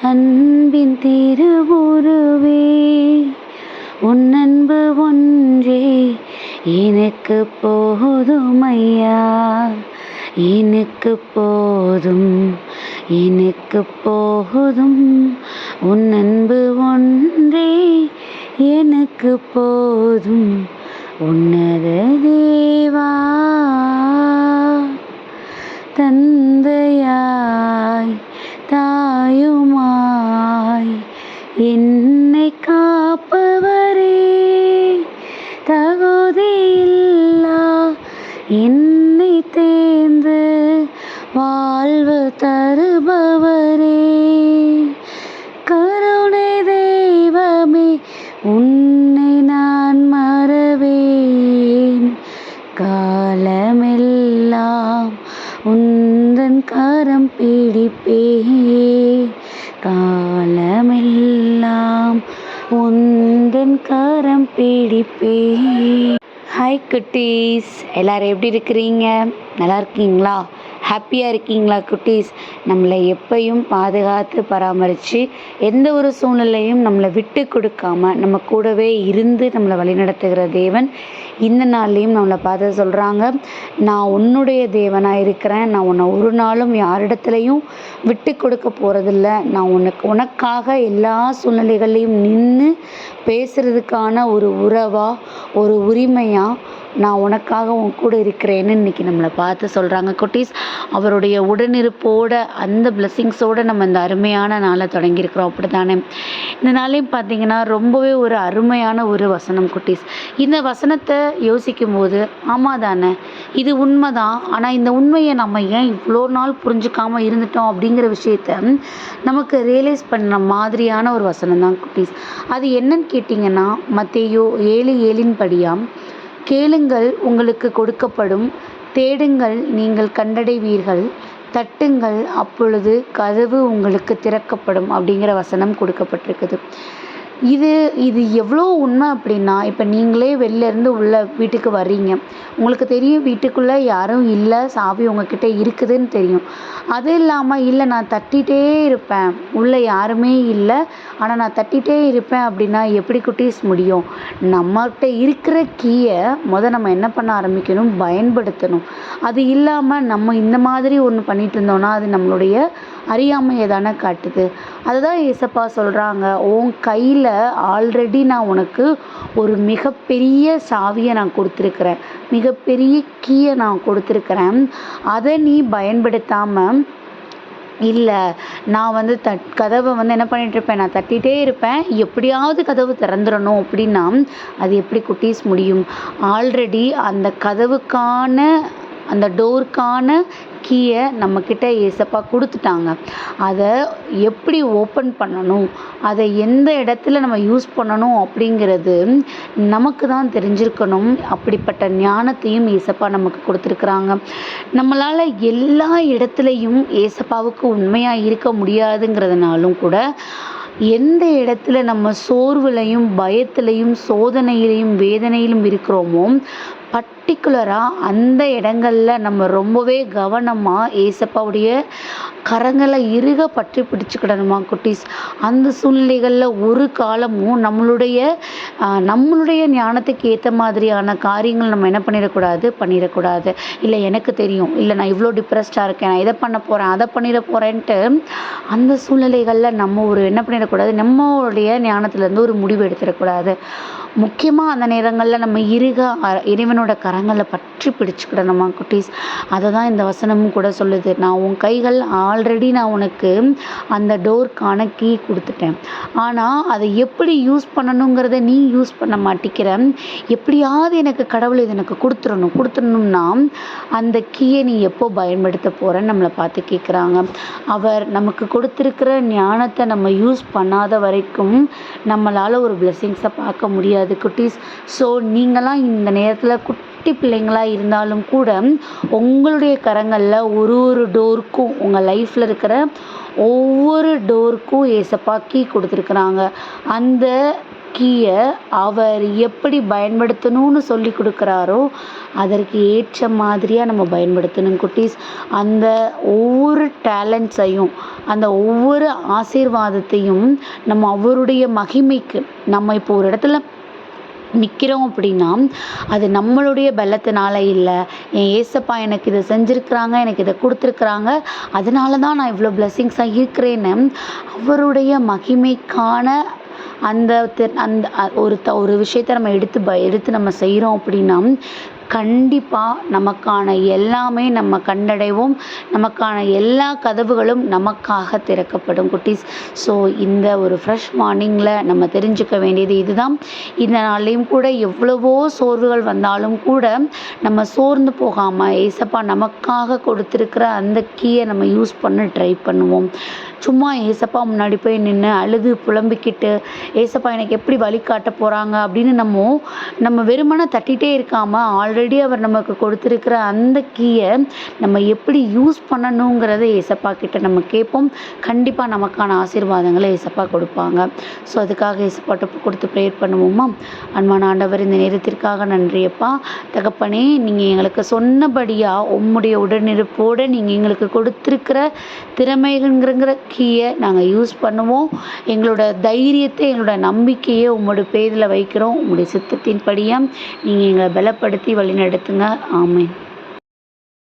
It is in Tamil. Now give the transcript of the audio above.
அன்பின் திருவுருவே உன் அன்பு ஒன்றே எனக்கு போதும் ஐயா எனக்கு போதும் எனக்கு போதும் உன் அன்பு ஒன்றே எனக்கு போதும் உன் என்னை தேர்ந்து வாழ்வு தருபவரே. கருணை தெய்வமே உன்னை நான் மறவேன். காலமெல்லாம் உந்தன் கரம் பிடிப்பே காலமெல்லாம் உந்தன் கரம் பிடிப்பே ஹாய் குட்டீஸ். எல்லோரும் எப்படி இருக்கிறீங்க? நல்லா இருக்கீங்களா? ஹாப்பியாக இருக்கீங்களா குட்டீஸ்? நம்மளை எப்பையும் பாதுகாத்து பராமரித்து எந்த ஒரு சூழ்நிலையும் நம்மளை விட்டு கொடுக்காம நம்ம கூடவே இருந்து நம்மளை வழிநடத்துகிற தேவன் இந்த நாள்லேயும் நம்மளை பார்த்து சொல்கிறாங்க நான் உன்னுடைய தேவனாக இருக்கிறேன். நான் உன்னை ஒரு நாளும் யாரிடத்துலையும் விட்டு கொடுக்க போகிறதில்ல நான் உனக்கு உனக்காக எல்லா சூழ்நிலைகள்லையும் நின்று பேசுகிறதுக்கான ஒரு உறவாக ஒரு உரிமையாக நான் உனக்காக உன் கூட இருக்கிறேன்னு இன்னைக்கு நம்மளை பார்த்து சொல்கிறாங்க குட்டீஸ் அவருடைய உடனிருப்போட அந்த பிளெஸ்ஸிங்ஸோடு நம்ம இந்த அருமையான நாளை தொடங்கியிருக்கிறோம். அப்படி தானே இந்த நாளையும் பார்த்தீங்கன்னா ரொம்பவே ஒரு அருமையான ஒரு வசனம் குட்டீஸ். இந்த வசனத்தை யோசிக்கும் போது ஆமாம் தானே? இது உண்மை தான் ஆனால் இந்த உண்மையை நம்ம ஏன் இவ்வளோ நாள் புரிஞ்சுக்காமல் இருந்துட்டோம் அப்படிங்கிற விஷயத்த நமக்கு ரியலைஸ் பண்ண மாதிரியான ஒரு வசனம் தான் குட்டீஸ். அது என்னன்னு கேட்டிங்கன்னா மத்தேயோ ஏழு ஏழின் படியாம் கேளுங்கள் உங்களுக்கு கொடுக்கப்படும். தேடுங்கள் நீங்கள் கண்டடைவீர்கள். தட்டுங்கள் அப்பொழுது கதவு உங்களுக்கு திறக்கப்படும். அப்படிங்கிற வசனம் கொடுக்கப்பட்டிருக்குது. இது இது எவ்வளோ உண்மை அப்படின்னா இப்போ நீங்களே வெளிலேருந்து உள்ளே உள்ள வீட்டுக்கு வர்றீங்க. உங்களுக்கு தெரியும் வீட்டுக்குள்ளே யாரும் இல்லை சாவி உங்ககிட்ட இருக்குதுன்னு தெரியும். அது இல்லாமல் இல்லை நான் தட்டிகிட்டே இருப்பேன். உள்ளே யாருமே இல்லை. ஆனால் நான் தட்டிகிட்டே இருப்பேன் அப்படின்னா எப்படி குட்டீஸ் முடியும்? நம்மகிட்ட இருக்கிற கீயை முத நம்ம என்ன பண்ண ஆரம்பிக்கணும்? பயன்படுத்தணும். அது இல்லாமல் நம்ம இந்த மாதிரி ஒன்று பண்ணிட்டு இருந்தோம்னா அது நம்மளுடைய அறியாமையை தானே காட்டுது. அதுதான் ஏசப்பா சொல்கிறாங்க உன் கையில் ஆல்ரெடி நான் உனக்கு ஒரு மிகப்பெரிய சாவியை நான் கொடுத்துருக்குறேன். மிகப்பெரிய கீயை நான் கொடுத்துருக்குறேன். அதை நீ பயன்படுத்தாமல் இல்லை நான் வந்து தட் கதவை வந்து என்ன பண்ணிகிட்ருப்பேன் நான் தட்டிகிட்டே இருப்பேன். எப்படியாவது கதவு திறந்துடணும் அப்படின்னா அது எப்படி குட்டீஸ் முடியும்? ஆல்ரெடி அந்த கதவுக்கான அந்த டோருக்கான கீயை நம்மக்கிட்ட ஏசப்பா கொடுத்துட்டாங்க. அதை எப்படி ஓப்பன் பண்ணணும்? அதை எந்த இடத்துல நம்ம யூஸ் பண்ணணும் அப்படிங்கிறது நமக்கு தான் தெரிஞ்சிருக்கணும். அப்படிப்பட்ட ஞானத்தையும் ஏசப்பா நமக்கு கொடுத்துருக்குறாங்க. நம்மளால் எல்லா இடத்துலையும் ஏசப்பாவுக்கு உண்மையாக இருக்க முடியாதுங்கிறதுனாலும் கூட எந்த இடத்துல நம்ம சோர்வுலையும் பயத்துலையும் சோதனையிலையும் வேதனையிலும் இருக்கிறோமோ பர்டிகுலராக அந்த இடங்களில் நம்ம ரொம்பவே கவனமாக ஏசப்பாவுடைய கரங்களை இறுக பற்றி பிடிச்சுக்கிடணுமா குட்டீஸ்? அந்த சூழ்நிலைகளில் ஒரு காலமும் நம்மளுடைய நம்மளுடைய ஞானத்துக்கு ஏற்ற மாதிரியான காரியங்கள் நம்ம என்ன பண்ணிடக்கூடாது? பண்ணிடக்கூடாது. இல்லை எனக்கு தெரியும். இல்லை நான் இவ்வளோ டிப்ரெஸ்டாக இருக்கேன். நான் இதை பண்ண போகிறேன் அதை பண்ணிட போகிறேன்ட்டு அந்த சூழ்நிலைகளில் நம்ம ஒரு என்ன பண்ணிடக்கூடாது? நம்மளுடைய ஞானத்துலேருந்து ஒரு முடிவு எடுத்துடக்கூடாது. முக்கியமாக அந்த நேரங்களில் நம்ம இருக இறைவனோட கரங்களை பற்றி பிடிச்சிக்கிடணுமா குட்டீஸ்? அதை தான் இந்த வசனமும் கூட சொல்லுது. நான் உன் கைகள் ஆல்ரெடி நான் உனக்கு அந்த டோர்க்கான கீ கொடுத்துட்டேன். ஆனால் அதை எப்படி யூஸ் பண்ணணுங்கிறத நீ யூஸ் பண்ண மாட்டிக்கிற? எப்படியாவது எனக்கு கடவுள் இது எனக்கு கொடுத்துடணும். கொடுத்துடணும்னா அந்த கீயை நீ எப்போ பயன்படுத்த போகிறன்னு நம்மளை பார்த்து கேட்குறாங்க அவர் நமக்கு கொடுத்துருக்கிற ஞானத்தை நம்ம யூஸ் பண்ணாத வரைக்கும் நம்மளால் ஒரு பிளெஸ்ஸிங்ஸை பார்க்க முடியாது குட்டீஸ். ஸோ நீங்களாம் இந்த நேரத்தில் குட் குட்டி பிள்ளைங்களாக இருந்தாலும் கூட உங்களுடைய கரங்களில் ஒரு ஒரு டோருக்கும் உங்கள் லைஃப்பில் இருக்கிற ஒவ்வொரு டோருக்கும் ஏசப்பா கீ கொடுத்துருக்குறாங்க. அந்த கீயை அவர் எப்படி பயன்படுத்தணும்னு சொல்லி கொடுக்குறாரோ அதற்கு ஏற்ற மாதிரியாக நம்ம பயன்படுத்தணும் குட்டீஸ். அந்த ஒவ்வொரு டேலண்ட்ஸையும் அந்த ஒவ்வொரு ஆசீர்வாதத்தையும் நம்ம அவருடைய மகிமைக்கு நம்ம இப்போ ஒரு இடத்துல நிற்கிறோம் அப்படின்னா அது நம்மளுடைய பலத்தினால இல்லை. என் ஏசப்பா எனக்கு இதை செஞ்சுருக்குறாங்க எனக்கு இதை கொடுத்துருக்குறாங்க. அதனால தான் நான் இவ்வளோ பிளெஸ்ஸிங்ஸாக இருக்கிறேன்னு அவருடைய மகிமைக்கான அந்த அந்த ஒரு த ஒரு விஷயத்தை நம்ம எடுத்து ப எடுத்து நம்ம செய்கிறோம் அப்படின்னா கண்டிப்பாக நமக்கான எல்லாமே நம்ம கண்டடைவோம். நமக்கான எல்லா கதவுகளும் நமக்காக திறக்கப்படும் குட்டீஸ். ஸோ இந்த ஒரு ஃப்ரெஷ் மார்னிங்கில் நம்ம தெரிஞ்சுக்க வேண்டியது இதுதான். இந்த நாள்லேயும் கூட எவ்வளவோ சோர்வுகள் வந்தாலும் கூட நம்ம சோர்ந்து போகாமல் ஏசப்பா நமக்காக கொடுத்துருக்கிற அந்த கீயை நம்ம யூஸ் பண்ண ட்ரை பண்ணுவோம். சும்மா ஏசப்பா முன்னாடி போய் நின்று அழுது புலம்பிக்கிட்டு ஏசப்பா எனக்கு எப்படி வழி காட்ட போகிறாங்க அப்படின்னு நம்ம நம்ம வெறுமனை தட்டிகிட்டே இருக்காமல் ஆல்ரெடி அவர் நமக்கு கொடுத்துருக்கிற அந்த கீயை நம்ம எப்படி யூஸ் பண்ணணுங்கிறத ஏசப்பா கிட்ட நம்ம கேட்போம். கண்டிப்பாக நமக்கான ஆசீர்வாதங்களை ஏசப்பா கொடுப்பாங்க. ஸோ அதுக்காக ஏசப்பாட்ட கொடுத்து ப்ரேயர் பண்ணுவோமா? அன்பான ஆண்டவர் இந்த நேரத்திற்காக நன்றியப்பா தகப்பனே நீங்கள் எங்களுக்கு சொன்னபடியாக உம்முடைய உடனிருப்போடு நீங்கள் எங்களுக்கு கொடுத்துருக்கிற திறமைகள்ங்கிற கீயை நாங்கள் யூஸ் பண்ணுவோம். எங்களோட தைரியத்தை எங்களோட நம்பிக்கையை உம்மோட பேரில் வைக்கிறோம். உம்முடைய சித்தத்தின்படியாக நீங்கள் எங்களை பலப்படுத்தி வழிநடத்துங்க. ஆமென்.